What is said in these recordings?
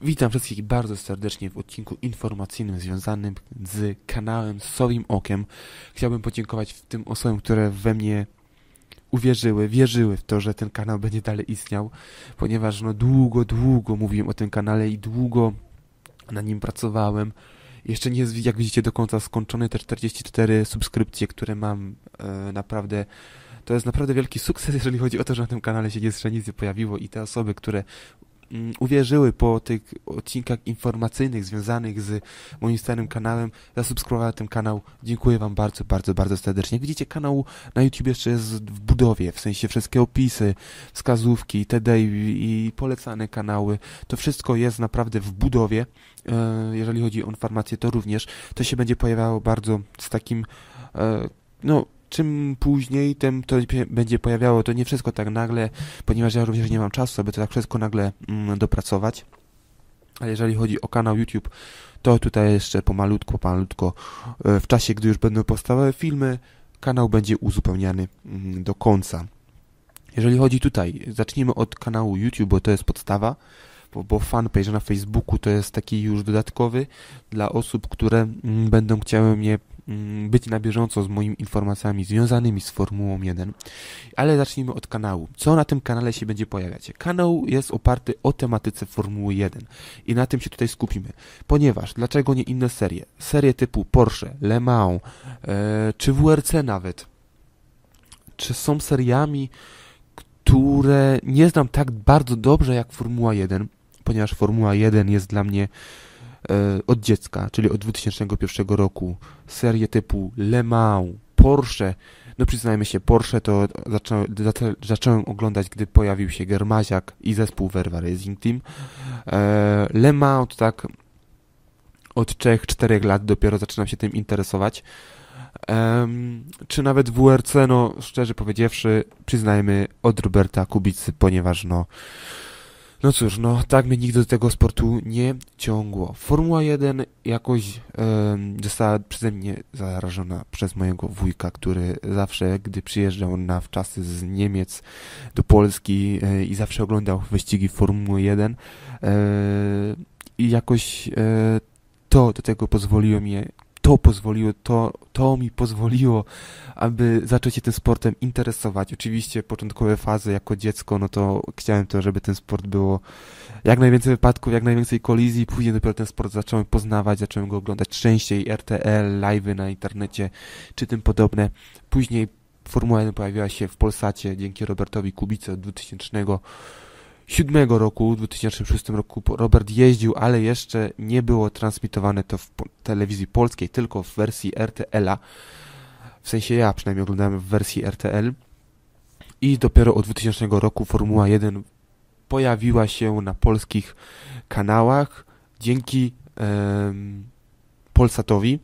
Witam wszystkich bardzo serdecznie w odcinku informacyjnym związanym z kanałem Sowim Okiem. Chciałbym podziękować tym osobom, które we mnie uwierzyły, wierzyły w to, że ten kanał będzie dalej istniał, ponieważ no długo, długo mówiłem o tym kanale i długo na nim pracowałem. Jeszcze nie jest, jak widzicie, do końca skończone te 44 subskrypcje, które mam e, naprawdę to jest naprawdę wielki sukces, jeżeli chodzi o to, że na tym kanale się nic nie pojawiło i te osoby, które uwierzyły po tych odcinkach informacyjnych związanych z moim starym kanałem, zasubskrybowały ten kanał. Dziękuję Wam bardzo, bardzo, bardzo serdecznie. Jak widzicie, kanał na YouTube jeszcze jest w budowie, w sensie wszystkie opisy, wskazówki, TD i, i polecane kanały. To wszystko jest naprawdę w budowie. E, jeżeli chodzi o informacje, to również to się będzie pojawiało bardzo z takim, e, no, czym później, tym to będzie pojawiało. To nie wszystko tak nagle, ponieważ ja również nie mam czasu, aby to tak wszystko nagle mm, dopracować. Ale jeżeli chodzi o kanał YouTube, to tutaj jeszcze pomalutko, pomalutko e, w czasie, gdy już będą powstawały filmy, kanał będzie uzupełniany mm, do końca. Jeżeli chodzi tutaj, zacznijmy od kanału YouTube, bo to jest podstawa, bo, bo fanpage na Facebooku to jest taki już dodatkowy dla osób, które mm, będą chciały mnie być na bieżąco z moimi informacjami związanymi z Formułą 1. Ale zacznijmy od kanału. Co na tym kanale się będzie pojawiać? Kanał jest oparty o tematyce Formuły 1 i na tym się tutaj skupimy. Ponieważ, dlaczego nie inne serie? Serie typu Porsche, Le Mans, e, czy WRC nawet, czy są seriami, które nie znam tak bardzo dobrze jak Formuła 1, ponieważ Formuła 1 jest dla mnie od dziecka, czyli od 2001 roku, serie typu Le Mans, Porsche, no przyznajmy się, Porsche to zaczą, zacząłem oglądać, gdy pojawił się Germaziak i zespół Verva Racing Team. E, Le Mans to tak od 3-4 lat dopiero zaczynam się tym interesować. Czy nawet WRC, no szczerze powiedziawszy, przyznajmy od Roberta Kubicy, ponieważ no no cóż, no tak mnie nigdy do tego sportu nie ciągło. Formuła 1 jakoś e, została przeze mnie zarażona przez mojego wujka, który zawsze, gdy przyjeżdżał na wczasy z Niemiec do Polski e, i zawsze oglądał wyścigi Formuły 1 e, i jakoś e, to do tego pozwoliło mi to pozwoliło, to, to mi pozwoliło, aby zacząć się tym sportem interesować. Oczywiście początkowe fazy jako dziecko, no to chciałem to, żeby ten sport było jak najwięcej wypadków, jak najwięcej kolizji, później dopiero ten sport zacząłem poznawać, zacząłem go oglądać częściej, RTL, live'y na internecie, czy tym podobne. Później Formuła 1 pojawiła się w Polsacie dzięki Robertowi Kubice od 2000 2007 roku, w 2006 roku Robert jeździł, ale jeszcze nie było transmitowane to w telewizji polskiej, tylko w wersji RTL-a. W sensie ja przynajmniej oglądałem w wersji RTL. I dopiero od 2000 roku Formuła 1 pojawiła się na polskich kanałach dzięki um, Polsatowi.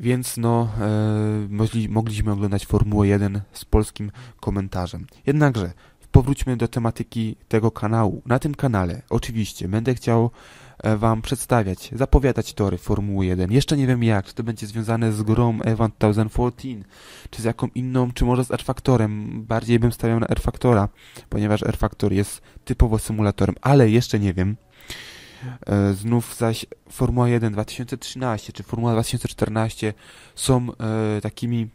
Więc no, e, mogli, mogliśmy oglądać Formułę 1 z polskim komentarzem. Jednakże powróćmy do tematyki tego kanału. Na tym kanale oczywiście będę chciał e, Wam przedstawiać, zapowiadać tory Formuły 1. Jeszcze nie wiem jak, czy to będzie związane z grą Evan 2014, czy z jaką inną, czy może z R-Factorem. Bardziej bym stawiał na R-Factora, ponieważ R-Factor jest typowo symulatorem, ale jeszcze nie wiem. E, znów zaś Formuła 1 2013 czy Formuła 2014 są e, takimi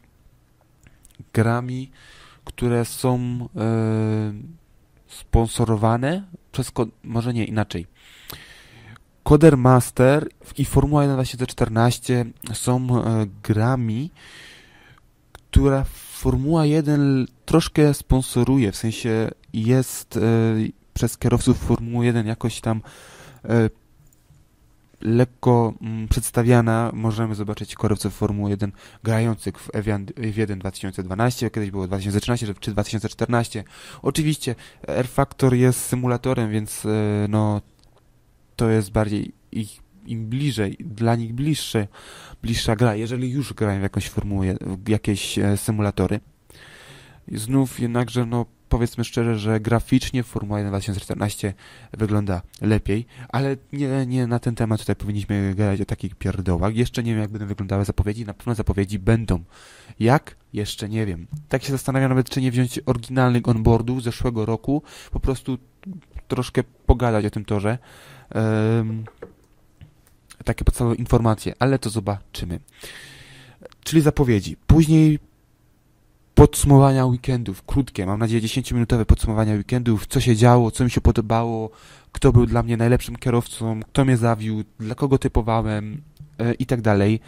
grami, które są e, sponsorowane przez, może nie, inaczej. Coder Master i Formuła 1 2014 są e, grami, która Formuła 1 troszkę sponsoruje, w sensie jest e, przez kierowców Formuły 1 jakoś tam e, lekko mm, przedstawiana. Możemy zobaczyć kierowców Formuły 1 grających w F1 2012, kiedyś było 2013 czy 2014. Oczywiście R Factor jest symulatorem, więc e, no to jest bardziej ich im bliżej, dla nich bliższe, bliższa gra, jeżeli już grają w jakąś formułę, w jakieś e, symulatory. Znów jednakże no powiedzmy szczerze, że graficznie Formuła 1 2014 wygląda lepiej, ale nie, nie na ten temat tutaj powinniśmy gadać o takich pierdołach. Jeszcze nie wiem, jak będą wyglądały zapowiedzi, na pewno zapowiedzi będą. Jak? Jeszcze nie wiem. Tak się zastanawiam nawet, czy nie wziąć oryginalnych onboardów z zeszłego roku, po prostu troszkę pogadać o tym torze. Um, takie podstawowe informacje, ale to zobaczymy. Czyli zapowiedzi. Później podsumowania weekendów, krótkie, mam nadzieję 10-minutowe podsumowania weekendów, co się działo, co mi się podobało, kto był dla mnie najlepszym kierowcą, kto mnie zawiódł, dla kogo typowałem e, i tak dalej.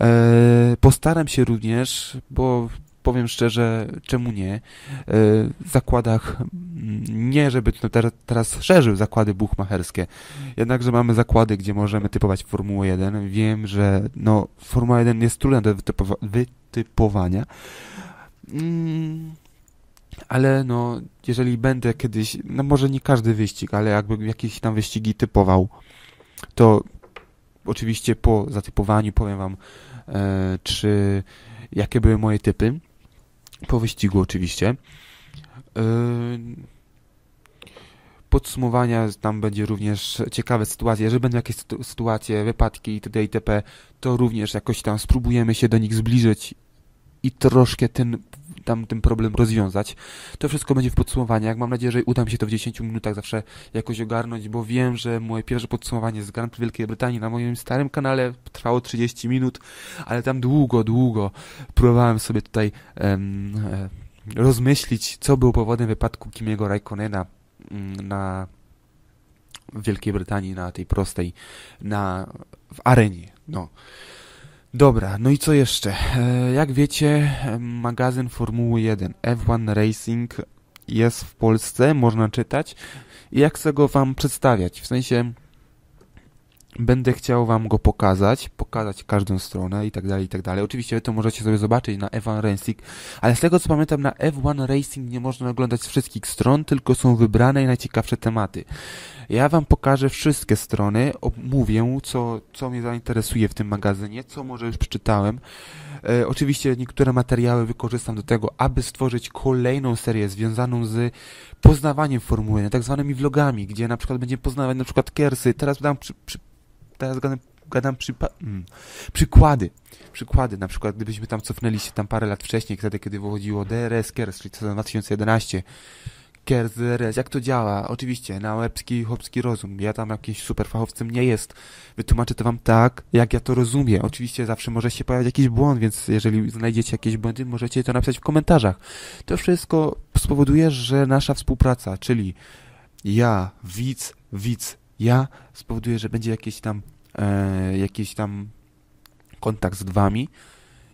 E, postaram się również, bo powiem szczerze, czemu nie, e, w zakładach, mm, nie żeby teraz, teraz szerzył zakłady buchmacherskie, jednakże mamy zakłady, gdzie możemy typować Formułę 1. Wiem, że no, Formuła 1 jest trudna do wytypowa wytypowania, mm, ale no, jeżeli będę kiedyś, no może nie każdy wyścig, ale jakby jakieś tam wyścigi typował, to oczywiście po zatypowaniu powiem wam, e, czy jakie były moje typy. Po wyścigu oczywiście. E, podsumowania, tam będzie również ciekawe sytuacje. Jeżeli będą jakieś sytuacje, wypadki itd. itp., to również jakoś tam spróbujemy się do nich zbliżyć i troszkę ten tam ten problem rozwiązać. To wszystko będzie w podsumowaniach. Mam nadzieję, że uda mi się to w 10 minutach zawsze jakoś ogarnąć, bo wiem, że moje pierwsze podsumowanie z Grand Prix Wielkiej Brytanii na moim starym kanale trwało 30 minut, ale tam długo, długo próbowałem sobie tutaj um, rozmyślić, co było powodem wypadku Kimiego Raikkonena mm, na w Wielkiej Brytanii, na tej prostej, na, w arenie. No. Dobra, no i co jeszcze? E, jak wiecie, magazyn Formuły 1 F1 Racing jest w Polsce, można czytać. I jak chcę go wam przedstawiać? W sensie będę chciał wam go pokazać, pokazać każdą stronę i tak dalej, i tak dalej. Oczywiście to możecie sobie zobaczyć na F1 Racing, ale z tego co pamiętam na F1 Racing nie można oglądać wszystkich stron, tylko są wybrane i najciekawsze tematy. Ja wam pokażę wszystkie strony, omówię, co, co mnie zainteresuje w tym magazynie, co może już przeczytałem. E, oczywiście niektóre materiały wykorzystam do tego, aby stworzyć kolejną serię związaną z poznawaniem formuły, tak zwanymi vlogami, gdzie na przykład będziemy poznawać na przykład kersy. Teraz dam przy, przy, teraz gadam, gadam mm, przykłady. Przykłady, na przykład gdybyśmy tam cofnęli się tam parę lat wcześniej, wtedy kiedy wychodziło DRS Kers, czyli sezon 2011, Kers, DRS, jak to działa? Oczywiście, na łebski, chłopski rozum. Ja tam jakimś super fachowcem nie jest. Wytłumaczę to wam tak, jak ja to rozumiem. Oczywiście zawsze może się pojawić jakiś błąd, więc jeżeli znajdziecie jakieś błędy, możecie to napisać w komentarzach. To wszystko spowoduje, że nasza współpraca, czyli ja, widz, widz, ja spowoduje, że będzie jakiś tam, e, jakiś tam kontakt z wami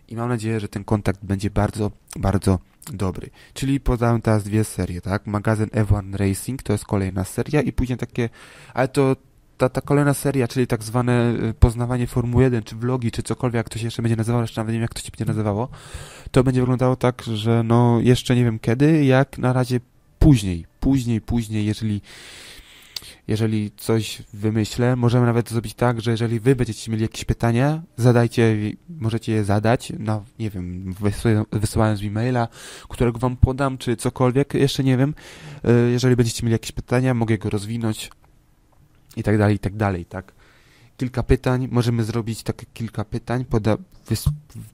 i mam nadzieję, że ten kontakt będzie bardzo, bardzo dobry. Czyli podałem teraz dwie serie, tak? Magazyn F1 Racing to jest kolejna seria i później takie, ale to ta, ta kolejna seria, czyli tak zwane e, poznawanie Formuły 1, czy vlogi, czy cokolwiek, jak to się jeszcze będzie nazywało, jeszcze nawet nie wiem, jak to się będzie nazywało, to będzie wyglądało tak, że no jeszcze nie wiem kiedy, jak na razie później, później, później, jeżeli jeżeli coś wymyślę, możemy nawet zrobić tak, że jeżeli wy będziecie mieli jakieś pytania, zadajcie, możecie je zadać, na, nie wiem, wysyłając mi maila, którego wam podam, czy cokolwiek, jeszcze nie wiem. E, jeżeli będziecie mieli jakieś pytania, mogę go rozwinąć i tak dalej, i tak dalej, tak. Kilka pytań, możemy zrobić takie kilka pytań, poda, wys,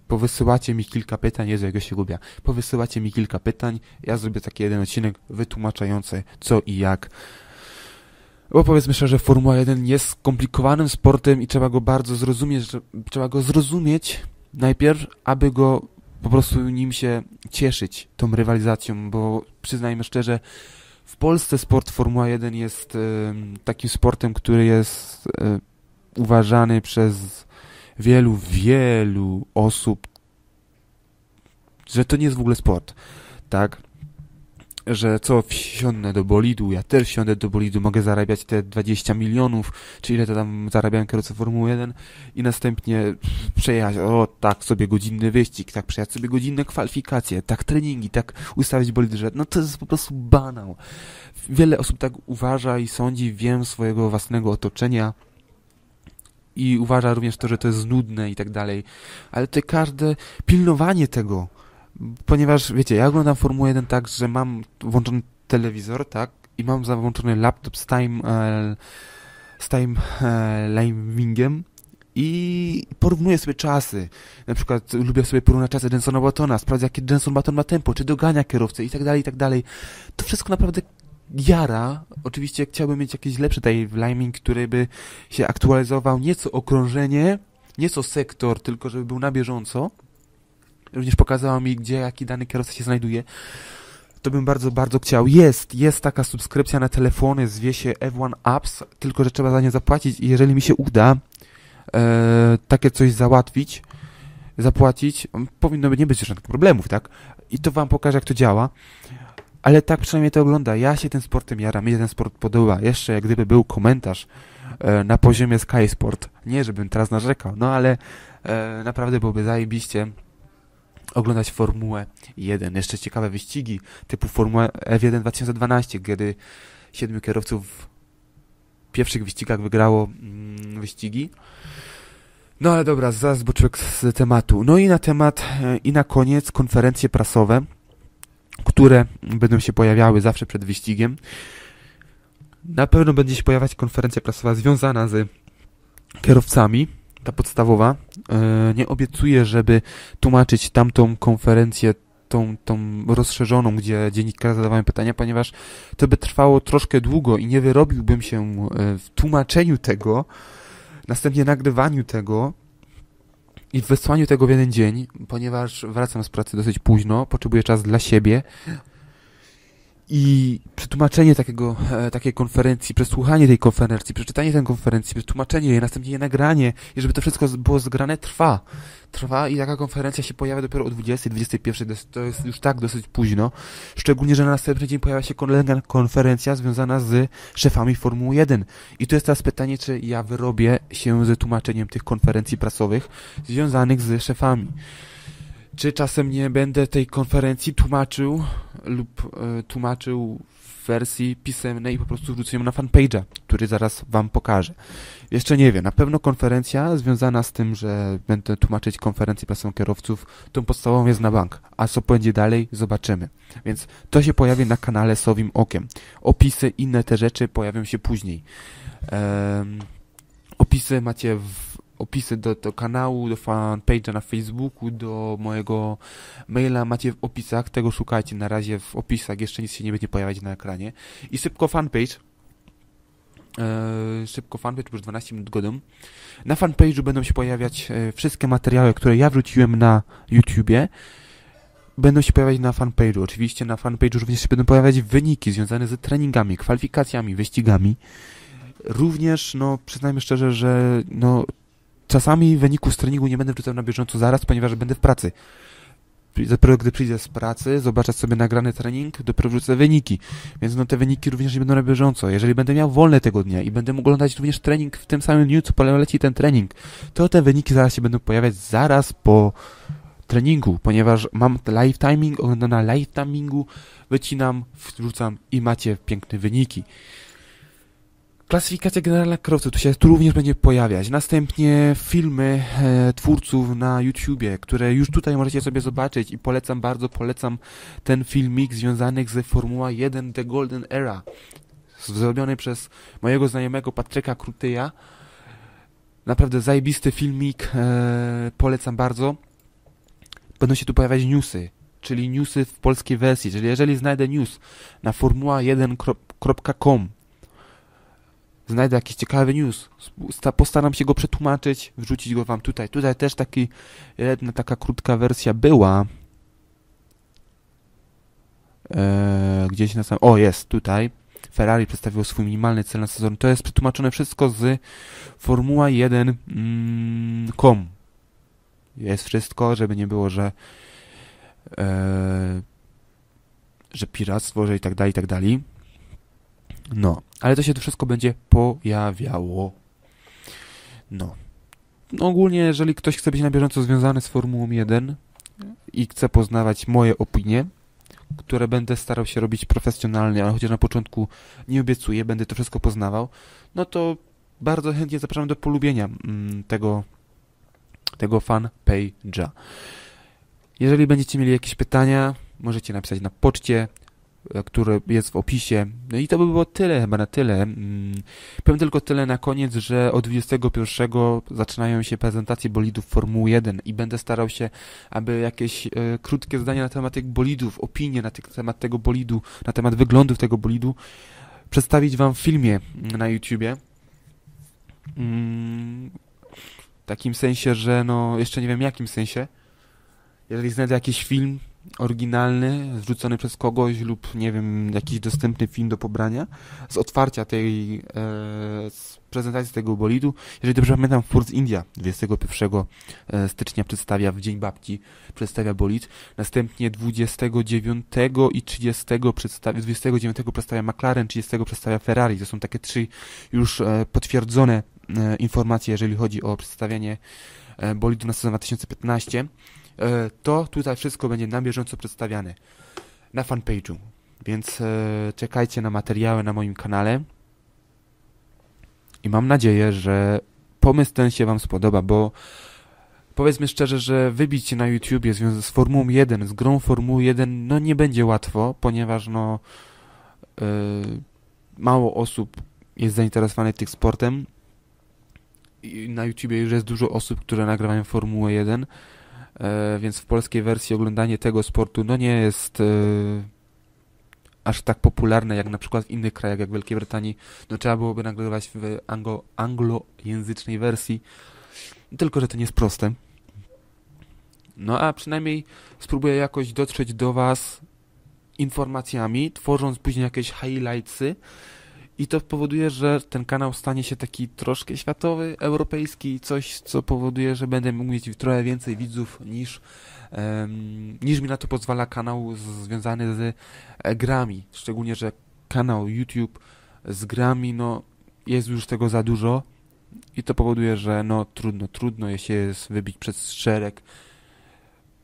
powysyłacie mi kilka pytań, Jezu, jak się gubię, powysyłacie mi kilka pytań, ja zrobię taki jeden odcinek wytłumaczający co i jak, bo powiedzmy szczerze, Formuła 1 jest skomplikowanym sportem i trzeba go bardzo zrozumieć, trzeba go zrozumieć najpierw, aby go po prostu nim się cieszyć, tą rywalizacją, bo przyznajmy szczerze, w Polsce sport Formuła 1 jest takim sportem, który jest uważany przez wielu, wielu osób, że to nie jest w ogóle sport, tak? Że co wsiądę do bolidu, ja też wsiądę do bolidu, mogę zarabiać te 20 milionów, czy ile to tam zarabiają kierowcy Formuły 1 i następnie przejechać, o tak sobie godzinny wyścig, tak przejechać sobie godzinne kwalifikacje, tak treningi, tak ustawić bolid, że no to jest po prostu banał. Wiele osób tak uważa i sądzi, wiem swojego własnego otoczenia, i uważa również to, że to jest nudne i tak dalej. Ale to każde pilnowanie tego, ponieważ, wiecie, ja oglądam Formułę 1 tak, że mam włączony telewizor, tak, i mam załączony laptop z time, e, z time e, limingiem i porównuję sobie czasy. Na przykład lubię sobie porównać czasy Jensona Battona, sprawdzę jakie Jenson Button ma tempo, czy dogania kierowcę i tak dalej, i tak dalej. To wszystko naprawdę jara. Oczywiście chciałbym mieć jakiś lepszy timeline, który by się aktualizował nieco okrążenie, nieco sektor, tylko żeby był na bieżąco. Również pokazała mi, gdzie jaki dany kierowca się znajduje. To bym bardzo, bardzo chciał. Jest, jest taka subskrypcja na telefony, zwie się F1 Apps, tylko że trzeba za nie zapłacić i jeżeli mi się uda e, takie coś załatwić, zapłacić, powinno nie być żadnych problemów, tak? I to wam pokażę, jak to działa. Ale tak przynajmniej to ogląda. Ja się tym sportem jaram, mi ten sport podoba. Jeszcze jak gdyby był komentarz e, na poziomie Sky Sport. Nie, żebym teraz narzekał, no ale e, naprawdę byłoby zajebiście oglądać Formułę 1. Jeszcze ciekawe wyścigi typu Formuła F1 2012, kiedy siedmiu kierowców w pierwszych wyścigach wygrało mm, wyścigi. No ale dobra, zaraz boczek z tematu. No i na temat, e, i na koniec konferencje prasowe, które będą się pojawiały zawsze przed wyścigiem. Na pewno będzie się pojawiać konferencja prasowa związana z kierowcami, ta podstawowa. E, nie obiecuję, żeby tłumaczyć tamtą konferencję, tą, tą rozszerzoną, gdzie dziennikarze zadawają pytania, ponieważ to by trwało troszkę długo i nie wyrobiłbym się e, w tłumaczeniu tego, następnie nagrywaniu tego i w wysłaniu tego w jeden dzień, ponieważ wracam z pracy dosyć późno, potrzebuję czas dla siebie, i przetłumaczenie takiego, e, takiej konferencji, przesłuchanie tej konferencji, przeczytanie tej konferencji, przetłumaczenie jej, następnie je nagranie i żeby to wszystko było zgrane, trwa. Trwa i taka konferencja się pojawia dopiero o 20, 21, to jest już tak dosyć późno. Szczególnie, że na następny dzień pojawia się konferencja związana z szefami Formuły 1. I to jest teraz pytanie, czy ja wyrobię się z tłumaczeniem tych konferencji prasowych związanych z szefami. Czy czasem nie będę tej konferencji tłumaczył lub e, tłumaczył w wersji pisemnej i po prostu wrzucę ją na fanpage'a, który zaraz wam pokażę. Jeszcze nie wiem, na pewno konferencja związana z tym, że będę tłumaczyć konferencję prasową kierowców, tą podstawową jest na bank, a co będzie dalej, zobaczymy. Więc to się pojawi na kanale Sowim Okiem. Opisy, inne te rzeczy pojawią się później. Um, opisy macie w opisy do, do kanału, do fanpage'a na Facebooku, do mojego maila macie w opisach, tego szukajcie na razie w opisach, jeszcze nic się nie będzie pojawiać na ekranie. I szybko fanpage, e, szybko fanpage, już 12 minut godą. Na fanpage'u będą się pojawiać e, wszystkie materiały, które ja wrzuciłem na YouTubie, będą się pojawiać na fanpage'u. Oczywiście na fanpage'u również się będą pojawiać wyniki związane z treningami, kwalifikacjami, wyścigami. Również, no, przyznajmy szczerze, że no, czasami w wyniku z treningu nie będę wrzucał na bieżąco zaraz, ponieważ będę w pracy. Dopiero gdy przyjdę z pracy, zobaczę sobie nagrany trening, dopiero wrzucę wyniki. Więc no te wyniki również nie będą na bieżąco. Jeżeli będę miał wolne tego dnia i będę mógł oglądać również trening w tym samym dniu, co poleci ten trening, to te wyniki zaraz się będą pojawiać zaraz po treningu, ponieważ mam live timing, oglądam na live timingu, wycinam, wrzucam i macie piękne wyniki. Klasyfikacja generalna kierowców, tu się tu również będzie pojawiać. Następnie filmy e, twórców na YouTubie, które już tutaj możecie sobie zobaczyć i polecam, bardzo polecam ten filmik związany z Formuła 1 The Golden Era, zrobiony przez mojego znajomego Patryka Krutyja. Naprawdę zajebisty filmik, e, polecam bardzo. Będą się tu pojawiać newsy, czyli newsy w polskiej wersji, czyli jeżeli znajdę news na formuła1.com znajdę jakiś ciekawy news, postaram się go przetłumaczyć, wrzucić go wam tutaj. Tutaj też taki, jedna taka krótka wersja była. Eee, gdzieś na samym... O, jest, tutaj. Ferrari przedstawiło swój minimalny cel na sezon. To jest przetłumaczone wszystko z Formuła 1.com. Mm, jest wszystko, żeby nie było, że e, że piractwo, że i tak dalej, i tak dalej. No, ale to się to wszystko będzie pojawiało. No. no. Ogólnie, jeżeli ktoś chce być na bieżąco związany z Formułą 1 i chce poznawać moje opinie, które będę starał się robić profesjonalnie, ale chociaż na początku nie obiecuję, będę to wszystko poznawał, no to bardzo chętnie zapraszam do polubienia mm, tego, tego fanpage'a. Jeżeli będziecie mieli jakieś pytania, możecie napisać na poczcie które jest w opisie. No i to by było tyle, chyba na tyle. Mm, powiem tylko tyle na koniec, że od 21 zaczynają się prezentacje bolidów Formuły 1 i będę starał się, aby jakieś e, krótkie zdania na temat tych bolidów, opinie na temat tego bolidu, na temat wyglądów tego bolidu przedstawić wam w filmie na YouTubie. Mm, w takim sensie, że no, jeszcze nie wiem jakim sensie. Jeżeli znajdę jakiś film oryginalny, zrzucony przez kogoś lub, nie wiem, jakiś dostępny film do pobrania z otwarcia tej, e, z prezentacji tego bolidu. Jeżeli dobrze pamiętam, Force India 21 e, stycznia przedstawia w Dzień Babci, przedstawia bolid. Następnie 29 i 30 przedstawia, 29 przedstawia McLaren, 30 przedstawia Ferrari. To są takie trzy już e, potwierdzone e, informacje, jeżeli chodzi o przedstawianie bolidu na sezon 2015. E, to tutaj wszystko będzie na bieżąco przedstawiane na fanpage'u. Więc e, czekajcie na materiały na moim kanale. I mam nadzieję, że pomysł ten się Wam spodoba, bo powiedzmy szczerze, że wybić się na YouTubie z Formułą 1, z grą Formuły 1, no nie będzie łatwo, ponieważ no yy, mało osób jest zainteresowanych tym sportem. I na YouTubie już jest dużo osób, które nagrywają Formułę 1 E, więc w polskiej wersji oglądanie tego sportu no nie jest e, aż tak popularne jak na przykład w innych krajach, jak w Wielkiej Brytanii. No trzeba byłoby nagrywać w anglo, anglojęzycznej wersji, tylko że to nie jest proste. No a przynajmniej spróbuję jakoś dotrzeć do Was informacjami, tworząc później jakieś highlightsy, i to powoduje, że ten kanał stanie się taki troszkę światowy, europejski, coś, co powoduje, że będę mógł mieć trochę więcej widzów niż, um, niż mi na to pozwala kanał związany z grami. Szczególnie, że kanał YouTube z grami, no, jest już tego za dużo i to powoduje, że no, trudno, trudno się jest wybić przez szereg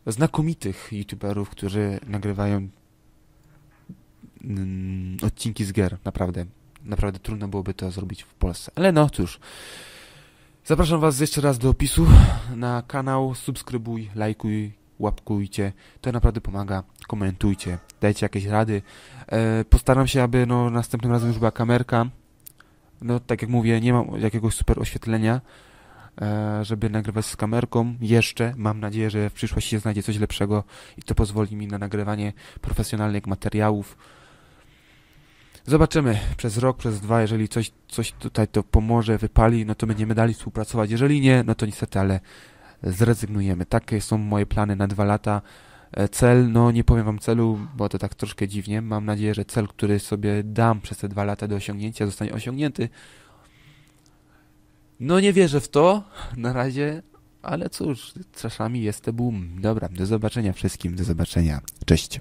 znakomitych youtuberów, którzy nagrywają mm, odcinki z gier, naprawdę naprawdę trudno byłoby to zrobić w Polsce. Ale no cóż. Zapraszam Was jeszcze raz do opisu na kanał. Subskrybuj, lajkuj, łapkujcie. To naprawdę pomaga. Komentujcie, dajcie jakieś rady. E, postaram się, aby no, następnym razem już była kamerka. No, tak jak mówię, nie mam jakiegoś super oświetlenia, e, żeby nagrywać z kamerką. Jeszcze mam nadzieję, że w przyszłości znajdzie coś lepszego i to pozwoli mi na nagrywanie profesjonalnych materiałów. Zobaczymy przez rok, przez dwa, jeżeli coś, coś tutaj to pomoże, wypali, no to będziemy dalej współpracować. Jeżeli nie, no to niestety, ale zrezygnujemy. Takie są moje plany na dwa lata. E, cel, no nie powiem wam celu, bo to tak troszkę dziwnie. Mam nadzieję, że cel, który sobie dam przez te dwa lata do osiągnięcia, zostanie osiągnięty. No nie wierzę w to na razie, ale cóż, czasami jest to boom. Dobra, do zobaczenia wszystkim, do zobaczenia. Cześć.